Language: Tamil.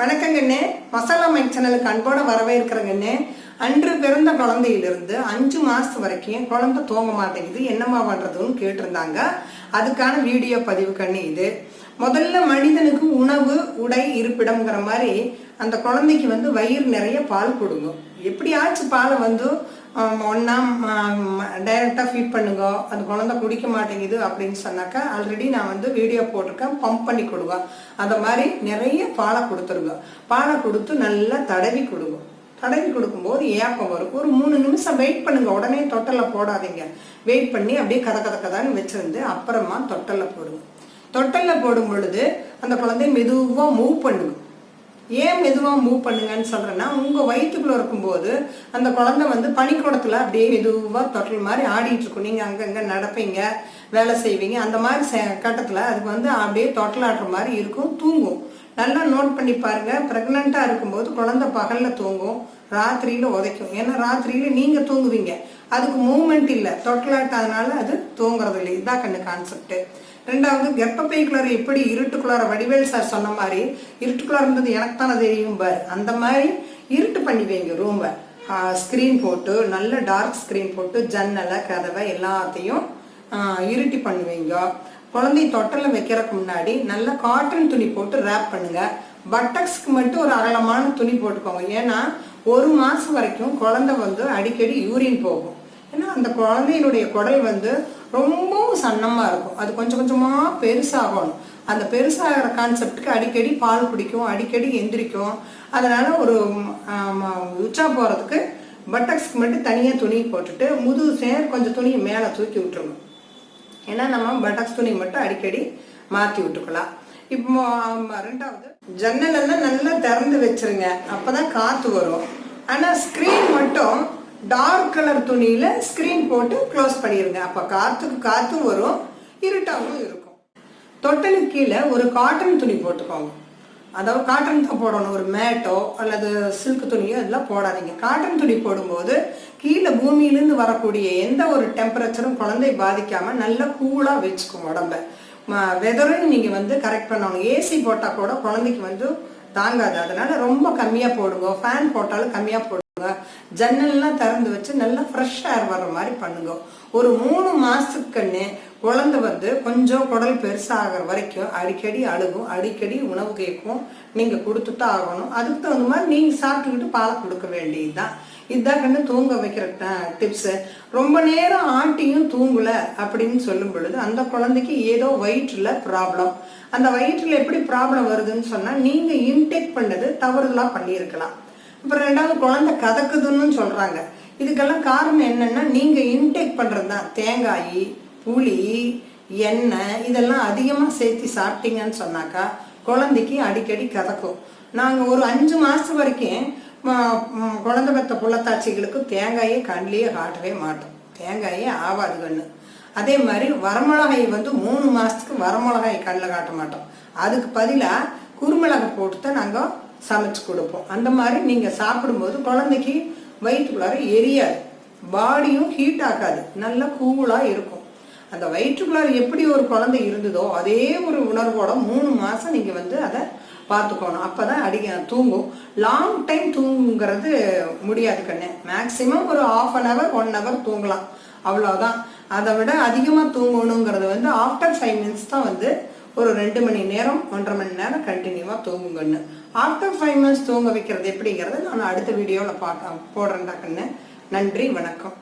வணக்கங்கண்ணே மசாலா மைக் சேனலுக்கு அன்போட வரவேற்கிறேங்கண்ணே அன்று பிறந்த குழந்தையிலிருந்து அஞ்சு மாசம் வரைக்கும் குழந்தை தூங்க மாட்டேங்குது. என்னம்மா பண்றதுன்னு கேட்டிருந்தாங்க. அதுக்கான வீடியோ பதிவு கண்ணு இது. முதல்ல மனிதனுக்கு உணவு உடை இருப்பிடம்ங்கிற மாதிரி அந்த குழந்தைக்கு வந்து வயிறு நிறைய பால் கொடுங்க. எப்படியாச்சும் பாலை வந்து ஒன்றா டைரெக்டாக ஃபீட் பண்ணுங்க அந்த குழந்தை குடிக்க மாட்டேங்குது அப்படின்னு சொன்னாக்கா ஆல்ரெடி நான் வந்து வீடியோ போட்டிருக்கேன் பம்ப் பண்ணி கொடுங்க. அந்த மாதிரி நிறைய பாலை கொடுத்துருங்க. பாலை கொடுத்து நல்லா தடவி கொடுங்க. தடவி கொடுக்கும்போது ஏப்பம் வரும். ஒரு மூணு நிமிஷம் வெயிட் பண்ணுங்க. உடனே தொட்டலில் போடாதீங்க. வெயிட் பண்ணி அப்படியே கத கதை கதான்னு வச்சிருந்து அப்புறமா தொட்டலில் போடுங்க. தொட்டலில் போடும் பொழுது அந்த குழந்தைய மெதுவாக மூவ் பண்ணுங்க ஏன் மெதுவாக மூவ் பண்ணுங்கன்னு சொல்கிறேன்னா உங்கள் வயிற்றுக்குள்ளே இருக்கும்போது அந்த குழந்தை வந்து பனிக்கூடத்தில் அப்படியே மெதுவாக தொட்டல் மாதிரி ஆடிட்டு இருக்கும். நீங்கள் அங்கங்கே நடப்பீங்க வேலை செய்வீங்க அந்த மாதிரி செ- கட்டத்தில் அதுக்கு வந்து அப்படியே தொட்டலாடுற மாதிரி இருக்கும் தூங்கும். நல்லா நோட் பண்ணி பாருங்க. ப்ரெக்னெண்ட்டாக இருக்கும்போது குழந்தை பகலில் தூங்கும் ராத்திரியில் உதைக்கும். ஏன்னா ராத்திரியில் நீங்கள் தூங்குவீங்க. அதுக்கு மூமெண்ட் இல்லை. தொட்டலாட்டாதனால அது தூங்குறது இல்லை இதுதான் கண்ணு கான்செப்ட்டு ரெண்டாவது கர்ப்பப்பைக்குள்ளார எப்படி இருட்டுக்குள்ளார வடிவேல் சார் சொன்ன மாதிரி இருட்டுக்குள்ளார இருந்தது எனக்கு தானே தெரியும் பார். அந்த மாதிரி இருட்டு பண்ணி வைங்க ரூமை ஸ்க்ரீன் போட்டு நல்ல டார்க் ஸ்க்ரீன் போட்டு ஜன்னலை கதவை எல்லாத்தையும் இருட்டி பண்ணுவீங்க குழந்தை தொட்டலில் வைக்கிறதுக்கு முன்னாடி நல்ல காட்டன் துணி போட்டு ரேப் பண்ணுங்க. பட்டக்ஸ்க்கு மட்டும் ஒரு அகலமான துணி போட்டுக்கோங்க. ஏன்னா ஒரு மாதம் வரைக்கும் குழந்தை வந்து அடிக்கடி யூரின் போகும். ஏன்னா அந்த குழந்தையினுடைய குடல் வந்து ரொம்பவும் சன்னமாக இருக்கும். அது கொஞ்சம் கொஞ்சமாக பெருசாகணும். அந்த பெருசாகிற கான்செப்டுக்கு அடிக்கடி பால் குடிக்கும் அடிக்கடி எந்திரிக்கும். அதனால் ஒரு உச்சா போகிறதுக்கு பட்டக்ஸ்க்கு மட்டும் தனியாக துணி போட்டுட்டு முதுகு சேர் கொஞ்சம் துணியை மேலே தூக்கி விட்டுருணும் ஏன்னா நம்ம பட்டக்ஸ் துணி மட்டும் அடிக்கடி மாற்றி விட்டுக்கலாம். இப்போ ரெண்டாவது ஜன்னல் எல்லாம் நல்லா திறந்து வச்சிருங்க. அப்பதான் காற்று வரும். ஆனால் ஸ்க்ரீன் மட்டும் டார்க் கலர் துணியில ஸ்கிரீன் போட்டு க்ளோஸ் பண்ணிடுங்க அப்போ காத்துக்கு காத்தும் வரும் இருட்டாகவும் இருக்கும். தொட்டலுக்கு கீழே ஒரு காட்டன் துணி போட்டுக்கோங்க. அதாவது காட்டன் தான் போடணும். ஒரு மேட்டோ அல்லது சில்க் துணியோ இதெல்லாம் போடாதீங்க. காட்டன் துணி போடும்போது கீழே பூமியிலேருந்து வரக்கூடிய எந்த ஒரு டெம்பரேச்சரும் குழந்தை பாதிக்காமல் நல்லா கூலாக வச்சுக்கும் உடம்ப. வெதரும் நீங்கள் வந்து கரெக்ட் பண்ணணும். ஏசி போட்டால் கூட குழந்தைக்கு வந்து தாங்காது. அதனால் ரொம்ப கம்மியாக போடுங்க. ஃபேன் போட்டாலும் கம்மியாக போடுங்க. ஜன்னல்லாம் திறந்து வச்சு நல்லா ஃப்ரெஷ் ஏர் வர்ற மாதிரி பண்ணுங்க. ஒரு மூணு மாசத்துக்கு குழந்த குழந்தை வந்து கொஞ்சம் குடல் பெருசாகிற வரைக்கும் அடிக்கடி அழுகும் அடிக்கடி உணவு கேட்கும். நீங்கள் கொடுத்துட்டு ஆகணும். அதுக்கு தகுந்த மாதிரி நீங்கள் சாப்பிட்டுக்கிட்டு பாலை கொடுக்க வேண்டியதுதான். இதுதான் கண்ணு தூங்க வைக்கிற டிப்ஸு ரொம்ப நேரம் ஆட்டியும் தூங்கல அப்படின்னு சொல்லும் பொழுது அந்த குழந்தைக்கு ஏதோ வயிற்றுல ப்ராப்ளம் அந்த வயிற்றுல எப்படி ப்ராப்ளம் வருதுன்னு சொன்னா நீங்க இன்டேக் பண்ணது தவறுதலா பண்ணியிருக்கலாம். அப்புறம் ரெண்டாவது குழந்தை கதக்குதுன்னு சொல்றாங்க. இதுக்கெல்லாம் காரணம் என்னன்னா நீங்க இன்டேக் பண்றது தான் தேங்காய் புளி எண்ணெய் இதெல்லாம் அதிகமாக சேர்த்து சாப்பிட்டீங்கன்னு சொன்னாக்கா குழந்தைக்கு அடிக்கடி கதக்கும். நாங்கள் ஒரு அஞ்சு மாதம் வரைக்கும் குழந்தை பெற்ற புள்ளத்தாச்சிகளுக்கு தேங்காயை கண்ணிலேயே காட்டவே மாட்டோம். தேங்காயே ஆவாது கண்ணு. அதே மாதிரி வரமிளகாய் வந்து மூணு மாதத்துக்கு வரமிளகாய் கண்ணில் காட்ட மாட்டோம். அதுக்கு பதிலாக குறுமிளகை போட்டு தான் நாங்கள் சமைச்சு கொடுப்போம். அந்த மாதிரி நீங்கள் சாப்பிடும்போது குழந்தைக்கு வயிற்றுக்குள்ளார எரியாது. பாடியும் ஹீட் ஆகாது. நல்லா கூலாக இருக்கும். அந்த வயிற்றுக்குள்ளார எப்படி ஒரு குழந்தை இருந்ததோ அதே ஒரு உணர்வோட மூணு மாதம் நீங்கள் வந்து அதை பார்த்துக்கணும். அப்போ தான் அடிக்க தூங்கும். லாங் டைம் தூங்குங்கிறது முடியாது கண்ணு. மேக்ஸிமம் ஒரு half an hour one hour தூங்கலாம். அவ்வளோதான் அதை விட அதிகமாக தூங்கணுங்கிறது வந்து ஆஃப்டர் ஃபைவ் மினிட்ஸ் தான் வந்து ஒரு ரெண்டு மணி நேரம் ஒன்றரை மணி நேரம் கண்டினியூவாக தூங்குங்கன்னு. ஆஃப்டர் ஃபைவ் மினிட்ஸ் தூங்க வைக்கிறது எப்படிங்கிறத நான் அடுத்த வீடியோவில் பார்க்க போடுறேன்டா கண்ணு. நன்றி வணக்கம்.